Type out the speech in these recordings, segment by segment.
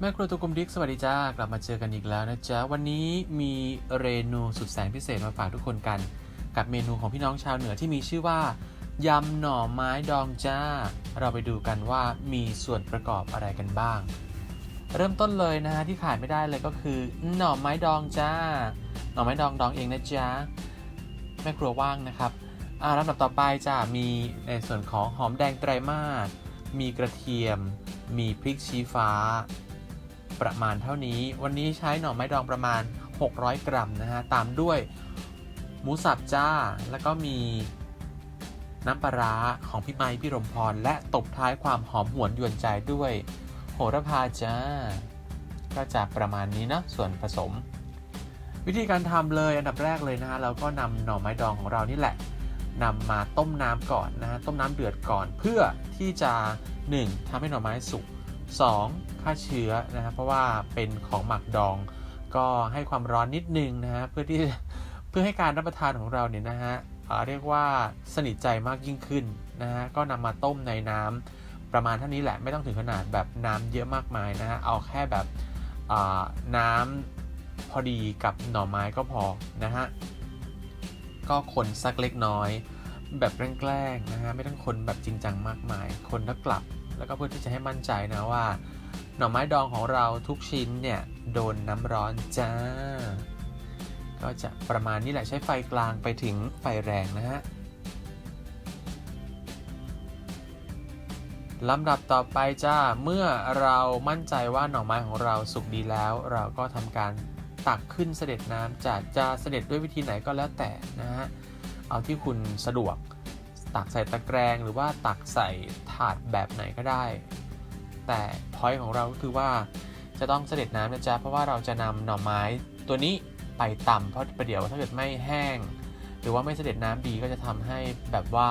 แม่ครัวตัวกลมดิกสวัสดีจ้ากลับมาเจอกันอีกแล้วนะจ๊ะ วันนี้มีเรนูสุดแสนพิเศษมาฝากทุกคนกัน กับเมนูของพี่น้องชาวเหนือที่มีชื่อว่ายำหน่อไม้ดองจ้า เราไปดูกันว่ามีส่วนประกอบอะไรกันบ้าง เริ่มต้นเลยนะฮะที่ขาดไม่ได้เลยก็คือ หน่อไม้ดองจ้า หน่อไม้ดองดองเองนะจ๊ะแม่ครัวว่างนะครับอ่าลำดับต่อไปจ้ามีในส่วนของหอมแดงไตรมาสมีกระเทียม มีพริกชี้ฟ้า ประมาณเท่านี้ วันนี้ใช้หน่อไม้ดองประมาณ 600 กรัมนะฮะ ตามด้วยหมูสับจ้า แล้วก็มีน้ำปลาร้าของพี่ไม้พี่รมพร และตบท้ายความหอมหวนยวนใจด้วย โหระพาจ้า ก็จะประมาณนี้นะ ส่วนผสม วิธีการทำเลยอันดับแรกเลยนะฮะ เราก็นำหน่อไม้ดองของเรานี่แหละนำมาต้มน้ำก่อนนะฮะ ต้มน้ำเดือดก่อนเพื่อที่จะ 1. ทำให้หน่อไม้สุก 2. ฆ่าเชื้อนะครับเพราะว่าเป็นของหมักดอง ก็ให้ความร้อนนิดนึงนะฮะเพื่อที่เพื่อให้การรับประทานของเราเนี่ยนะฮะเรียกว่าสนิทใจมากยิ่งขึ้นนะฮะก็นำมาต้มในน้ำประมาณเท่านี้แหละไม่ต้องถึงขนาดแบบน้ำเยอะมากมายนะฮะเอาแค่แบบน้ำพอดีกับหน่อไม้ก็พอนะฮะก็คนสักเล็กน้อย แบบแกล้งๆนะฮะไม่ต้องคนแบบจริงจังมากมาย คนแล้วกลับ แล้วก็เพื่อที่จะให้มั่นใจนะว่า หน่อไม้ดองของเราทุกชิ้นเนี่ยโดนน้ำร้อนจ้า ก็จะประมาณนี้แหละใช้ไฟกลางไปถึงไฟแรงนะฮะลำดับต่อไปจ้า เมื่อเรามั่นใจว่าหน่อไม้ของเราสุกดีแล้ว เราก็ทำการตักขึ้นเสด็จน้ำจะจะเสด็จด้วยวิธีไหนก็แล้วแต่นะฮะ เอาที่คุณสะดวก ตักใส่ตะแกรงหรือว่าตักใส่ถาดแบบไหนก็ได้ แต่พอยของเราก็คือว่าจะต้องเสด็จน้ำนะจ๊ะเพราะว่าเราจะนำหน่อไม้ตัวนี้ไปต่ำเพราะประเดี๋ยวถ้าเกิดไม่แห้ง หรือว่าไม่เสด็จน้ำดีก็จะทำให้แบบว่า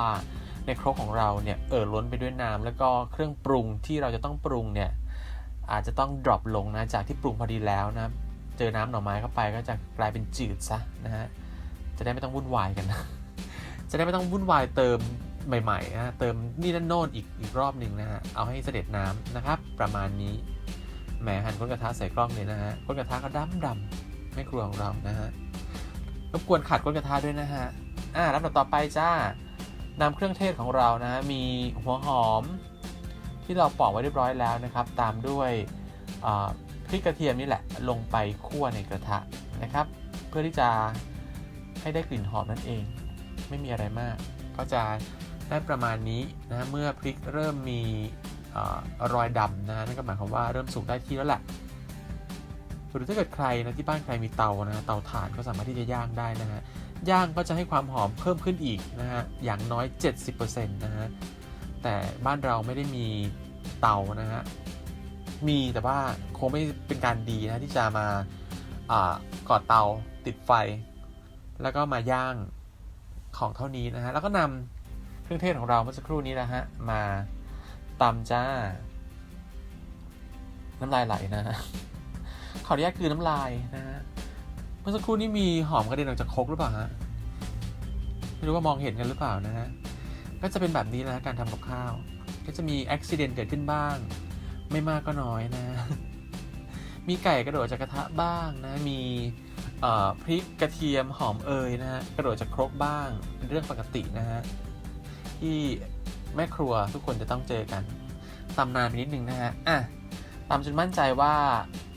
ในครกของเราเนี่ยเอ่อล้นไปด้วยน้ำแล้วก็เครื่องปรุงที่เราจะต้องปรุงเนี่ยอาจจะต้องดรอปลงนะจากที่ปรุงพอดีแล้วนะเจอน้ำหน่อไม้เข้าไปก็จะกลายเป็นจืดซะนะฮะจะได้ไม่ต้องวุ่นวายกันนะ จะได้ไม่ต้องวุ่นวายเติมใหม่ๆนะเติมนี่นั่นโน่นอีกอีกรอบหนึ่งนะฮะ เอาให้เสด็จน้ำนะครับ ประมาณนี้แหมหันก้นกระทะใส่กล้องเลยนะฮะก้นกระทะก็ดำดำๆไม่ครัวของเรานะฮะรบกวนขัดก้นกระทะด้วยนะฮะอ่าลำดับต่อไปจ้านำเครื่องเทศของเรานะฮะมีหัวหอม ที่เราปอกไว้เรียบร้อยแล้วนะครับ ตามด้วยพริกกระเทียมนี่แหละลงไปคั่วในกระทะนะครับ เพื่อที่จะให้ได้กลิ่นหอมนั่นเอง ไม่มีอะไรมาก ก็จะได้ประมาณนี้นะเมื่อพริกเริ่มมีอรอยดำนะนั่นก็หมายความว่าเริ่มสุกได้ที่แล้วแหละหรือถ้าเกิดใครนะที่บ้านใครมีเตานะเตาถ่านก็สามารถที่จะย่างได้นะฮะย่างก็จะให้ความหอมเพิ่มขึ้นอีกนะฮะอย่างน้อย 70%นะฮะแต่บ้านเราไม่ได้มีเตานะฮะมีแต่ว่าคงไม่เป็นการดีนะที่จะมาอ่าก่อเตาติดไฟ แล้วก็มาย่าง ของเท่านี้นะฮะ แล้วก็นำเครื่องเทศของเราเมื่อสักครู่นี้นะฮะ มาตำจ้า น้ำลายไหลนะฮะ ขออนุญาตคือน้ำลายนะฮะ เมื่อสักครู่นี้มีหอมกระเด็นออกจากคกหรือเปล่าฮะ ไม่รู้ว่ามองเห็นกันหรือเปล่านะฮะ ก็จะเป็นแบบนี้นะการทำกับข้าว ก็จะมีอุบิเหตุเกิดขึ้นบ้าง ไม่มากก็น้อยนะ มีไก่กระโดดจากกระทะบ้างนะ มี พริกกระเทียมหอมเอยนะฮะกระโดดจากครกบ้างเป็นเรื่องปกตินะฮะที่แม่ครัวทุกคนจะต้องเจอกันตำนานไปนิดนึงนะฮะอะตำจนมั่นใจว่า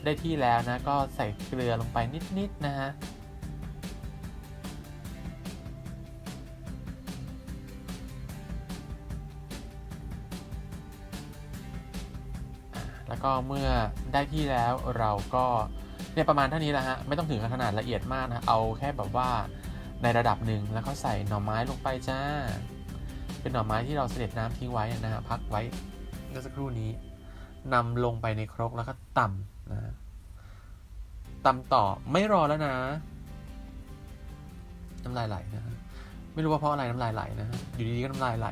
ได้ที่แล้วนะก็ใส่เกลือลงไปนิดๆนะฮะแล้วก็เมื่อได้ที่แล้วเราก็ เนี่ยประมาณเท่านี้แหละฮะไม่ต้องถึงขนาดละเอียดมากนะเอาแค่แบบว่าในระดับหนึ่งแล้วก็ใส่หน่อไม้ลงไปจ้า เป็นหน่อไม้ที่เราเสด็จน้ำทิ้งไว้นะฮะพักไว้เมื่อสักครู่นี้นำลงไปในครกแล้วก็ตำนะฮะตำต่อไม่รอแล้วนะน้ำลายไหลนะไม่รู้ว่าเพราะอะไรน้ำลายไหลนะฮะอยู่ดีๆก็น้ำลายไหล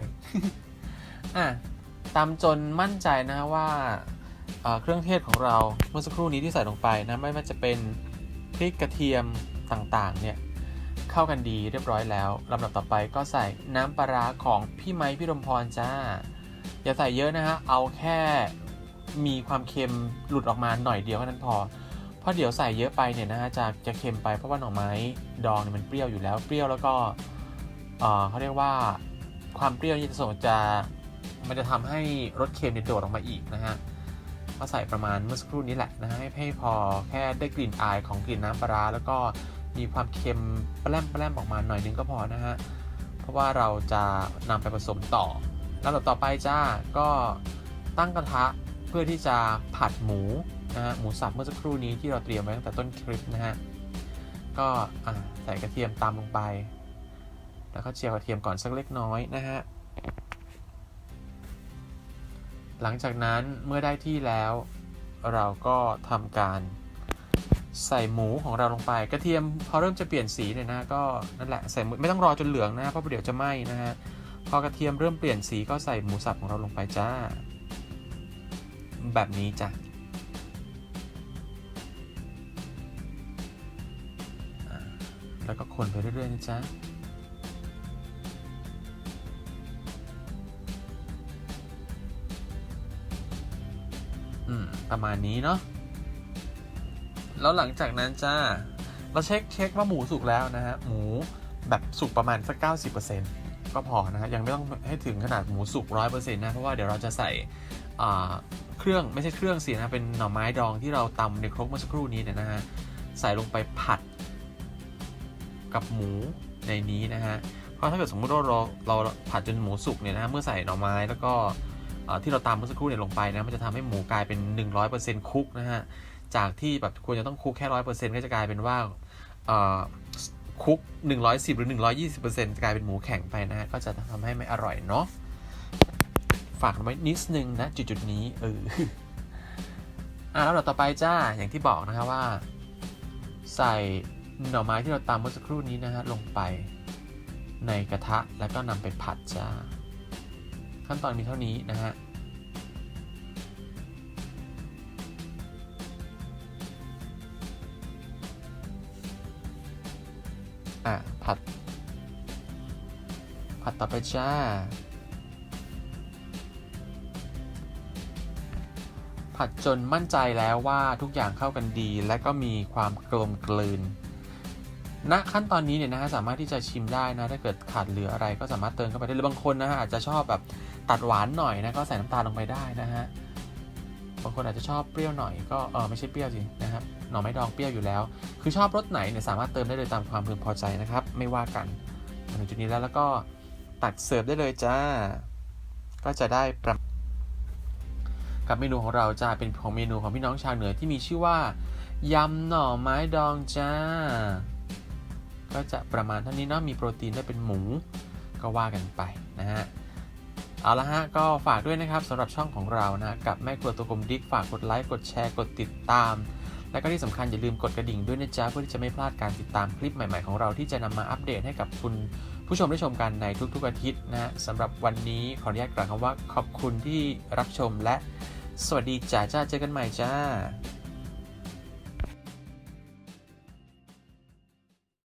อะตำจนมั่นใจนะว่า เครื่องเทศของเราเมื่อสักครู่นี้ที่ใส่ลงไปนะไม่ว่าจะเป็นพริกกระเทียมต่างๆเนี่ยเข้ากันดีเรียบร้อยแล้วลำดับต่อไปก็ใส่น้ำปลาร้าของพี่ไม้พี่รมพรจ้า อย่าใส่เยอะนะฮะเอาแค่มีความเค็มหลุดออกมาหน่อยเดียวแค่นั้นพอ เพราะเดี๋ยวใส่เยอะไปเนี่ยนะฮะจะจะเค็มไปเพราะว่าหน่อไม้ดองเนี่ยมันเปรี้ยวอยู่แล้วเปรี้ยวแล้วก็เออเขาเรียกว่าความเปรี้ยวนี่จะส่งจะมันจะทำให้รสเค็มเนี่ยโดดออกมาอีกนะฮะ ก็ใส่ประมาณเมื่อสักครู่นี้แหละนะฮะให้ให้พอแค่ได้กลิ่นอายของกลิ่นน้ำปลาร้าแล้วก็มีความเค็มแปร่มแปร่มออกมาหน่อยนึงก็พอนะฮะเพราะว่าเราจะนำไปผสมต่อแล้วต่อไปจ้าก็ตั้งกระทะเพื่อที่จะผัดหมูนะฮะหมูสับเมื่อสักครู่นี้ที่เราเตรียมไว้ตั้งแต่ต้นคลิปนะฮะก็ใส่กระเทียมตามลงไป แล้วก็เจียวกระเทียมก่อนสักเล็กน้อยนะฮะ หลังจากนั้นเมื่อได้ที่แล้ว เราก็ทำการใส่หมูของเราลงไป กระเทียมพอเริ่มจะเปลี่ยนสีเนี่ยนะก็นั่นแหละใส่ไม่ต้องรอจนเหลืองนะเพราะเดี๋ยวจะไหม้นะฮะพอกระเทียมเริ่มเปลี่ยนสีก็ใส่หมูสับของเราลงไปจ้า แบบนี้จ้ะแล้วก็คนไปเรื่อยๆนะจ๊ะ ประมาณนี้เนาะแล้วหลังจากนั้นจ้าเราเช็คเช็คว่าหมูสุกแล้วนะฮะหมูแบบสุกประมาณสัก 90%ก็พอนะฮะยังไม่ต้องให้ถึงขนาดหมูสุกร้อยเปอร์เซ็นต์นะเพราะว่าเดี๋ยวเราจะใส่เครื่องไม่ใช่เครื่องสินะเป็นหน่อไม้ดองที่เราตำในครกเมื่อสักครู่นี้เนี่ยนะฮะใส่ลงไปผัดกับหมูในนี้นะฮะเพราะถ้าเกิดสมมติว่าเราเราผัดจนหมูสุกเนี่ยนะฮะเมื่อใส่หน่อไม้แล้วก็ ที่เราตำเมื่อสักครู่เนี่ยลงไปนะมันจะทำให้หมูกลายเป็น 100%คุกนะฮะจากที่แบบควรจะต้องคุกแค่ร้อยเปอร์เซ็นต์ก็จะกลายเป็นว่าคุก 110 หรือ 120%กลายเป็นหมูแข็งไปนะฮะก็จะทำให้ไม่อร่อยเนาะฝากไว้นิดนึงนะจุดๆนี้เอออะแล้วต่อไปจ้าอย่างที่บอกนะครับว่า ใส่หน่อไม้ที่เราตำเมื่อสักครู่นี้นะฮะลงไปในกระทะแล้วก็นำไปผัดจ้า ขั้นตอนมีเท่านี้นะฮะอะผัด ผัดต่อไปจ้าผัดจนมั่นใจแล้วว่าทุกอย่างเข้ากันดี และก็มีความกลมกลืน ณขั้นตอนนี้เนี่ยนะฮะสามารถที่จะชิมได้นะถ้าเกิดขาดเหลืออะไรก็สามารถเติมเข้าไปได้หรือบางคนนะฮะอาจจะชอบแบบตัดหวานหน่อยนะก็ใส่น้ำตาลลงไปได้นะฮะบางคนอาจจะชอบเปรี้ยวหน่อยก็เออไม่ใช่เปรี้ยวสินะครับหน่อไม้ดองเปรี้ยวอยู่แล้ว คือชอบรสไหนเนี่ยสามารถเติมได้เลยตามความพึงพอใจนะครับ ไม่ว่ากันถึงจุดนี้แล้วแล้วก็ตักเสิร์ฟได้เลยจ้า ก็จะได้ประกับเมนูของเราจะเป็นของเมนูของพี่น้องชาวเหนือที่มีชื่อว่ายำหน่อไม้ดองจ้า ก็จะประมาณเท่านี้เนาะมีโปรตีนได้เป็นหมูก็ว่ากันไปนะฮะเอาละฮะก็ฝากด้วยนะครับสำหรับช่องของเรานะกับแม่ครัวตัวกลมดิกฝากกดไลค์กดแชร์กดติดตาม และก็ที่สำคัญอย่าลืมกดกระดิ่งด้วยนะจ๊ะเพื่อที่จะไม่พลาดการติดตามคลิปใหม่ๆของเราที่จะนำมาอัปเดตให้กับคุณผู้ชมได้ชมกันในทุกๆอาทิตย์นะฮะสำหรับวันนี้ขออนุญาตกล่าวคำว่าขอบคุณที่รับชมและสวัสดีจ้าจ้าเจอกันใหม่จ้า